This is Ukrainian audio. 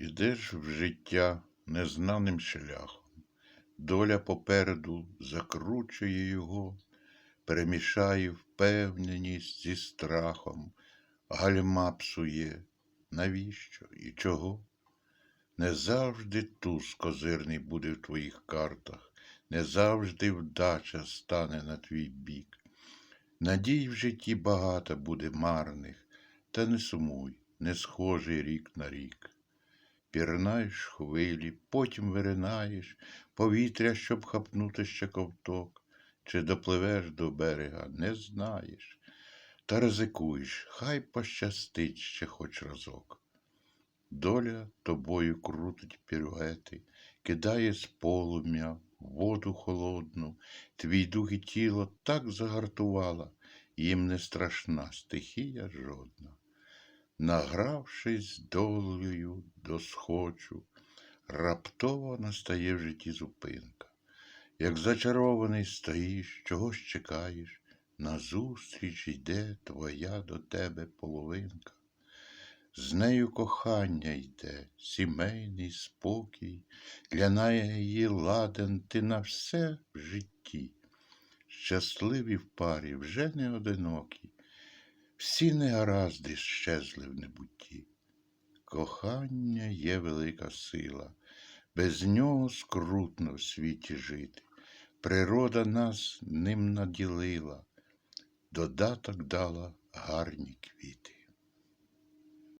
Ідеш в життя незнаним шляхом, доля попереду закручує його, перемішає впевненість зі страхом, гальма псує. Навіщо і чого? Не завжди туз козирний буде в твоїх картах, не завжди вдача стане на твій бік. Надій в житті багато буде марних, та не сумуй, не схожий рік на рік. Пірнаєш хвилі, потім виринаєш повітря, щоб хапнути ще ковток, чи допливеш до берега, не знаєш. Та ризикуєш, хай пощастить ще хоч разок. Доля тобою крутить піруети, кидає з полум'я воду холодну, твій дух і тіло так загартувала, їм не страшна стихія жодна. Награвшись долею до схочу, раптово настає в житті зупинка. Як зачарований стоїш, чогось чекаєш, назустріч йде твоя до тебе половинка. З нею кохання йде, сімейний спокій, для неї ладен ти на все в житті. Щасливі в парі вже не одинокі, всі негаразди щезли в небутті. Кохання є велика сила, без нього скрутно в світі жити. Природа нас ним наділила, додаток дала гарні квіти.